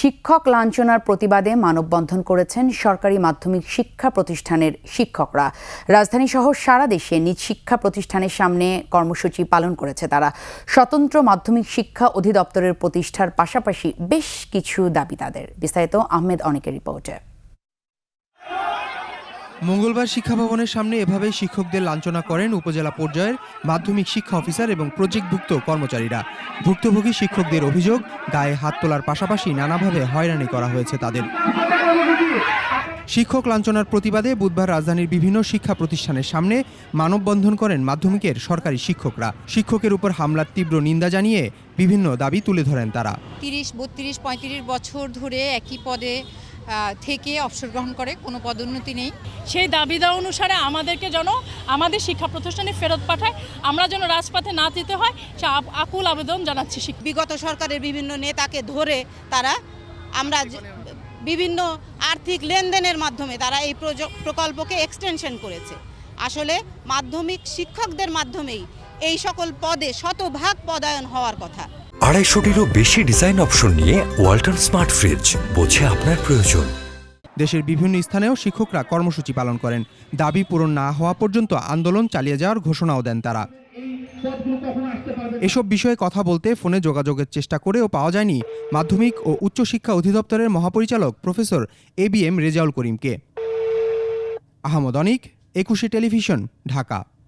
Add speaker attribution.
Speaker 1: শিক্ষক লাঞ্ছনার প্রতিবাদে মানববন্ধন করেছেন সরকারি মাধ্যমিক শিক্ষা প্রতিষ্ঠানের শিক্ষকরা রাজধানী সহ সারা দেশে নিজ শিক্ষা প্রতিষ্ঠানের সামনে কর্মসূচি পালন করেছে তারা স্বতন্ত্র মাধ্যমিক শিক্ষা অধিদপ্তরের প্রতিষ্ঠার পাশাপাশি বেশ কিছু দাবি তাদের বিস্তারিত আহমেদ অনেকের রিপোর্টে
Speaker 2: মঙ্গলবার শিক্ষা ভবনের সামনে এভাবে শিক্ষকদের লাঞ্ছনা করেন উপজেলা পর্যায়ের মাধ্যমিক শিক্ষা অফিসার এবং প্রজেক্টভুক্ত কর্মচারীরা ভুক্তভোগী শিক্ষকদের অভিযোগ গায়ে হাত তোলার পাশাপাশি নানাভাবে হয়রানি করা হয়েছে তাদের শিক্ষক লাঞ্ছনার প্রতিবাদে বুধবার রাজধানীর বিভিন্ন শিক্ষা প্রতিষ্ঠানের সামনে মানববন্ধন করেন মাধ্যমিকের সরকারি শিক্ষকরা শিক্ষকের উপর হামলার তীব্র নিন্দা জানিয়ে বিভিন্ন দাবি তুলে ধরেন তারা
Speaker 3: তিরিশ বত্রিশ পঁয়ত্রিশ বছর ধরে একই পদে থেকে অবসর গ্রহণ করে কোনো পদোন্নতি নেই
Speaker 4: সেই দাবিদা অনুসারে আমাদেরকে যেন আমাদের শিক্ষা প্রতিষ্ঠানে ফেরত পাঠায় আমরা যেন রাজপথে না যেতে হয় সে আকুল আবেদন জানাচ্ছি
Speaker 5: বিগত সরকারের বিভিন্ন নেতাকে ধরে তারা আমরা বিভিন্ন আর্থিক লেনদেনের মাধ্যমে তারা এই প্রকল্পকে এক্সটেনশন করেছে আসলে মাধ্যমিক শিক্ষকদের মাধ্যমেই এই সকল পদে শতভাগ পদায়ন হওয়ার কথা আড়াইশোটিরও বেশি ডিজাইন অপশন নিয়ে ওয়াল্টন
Speaker 2: স্মার্ট ফ্রিজ বোঝে আপনার প্রয়োজন দেশের বিভিন্ন স্থানেও শিক্ষকরা কর্মসূচি পালন করেন দাবি পূরণ না হওয়া পর্যন্ত আন্দোলন চালিয়ে যাওয়ার ঘোষণাও দেন তারা এসব বিষয়ে কথা বলতে ফোনে যোগাযোগের চেষ্টা করেও পাওয়া যায়নি মাধ্যমিক ও উচ্চশিক্ষা অধিদপ্তরের মহাপরিচালক professor A B M Rezaul করিমকে আহমদ অনিক একুশে টেলিভিশন ঢাকা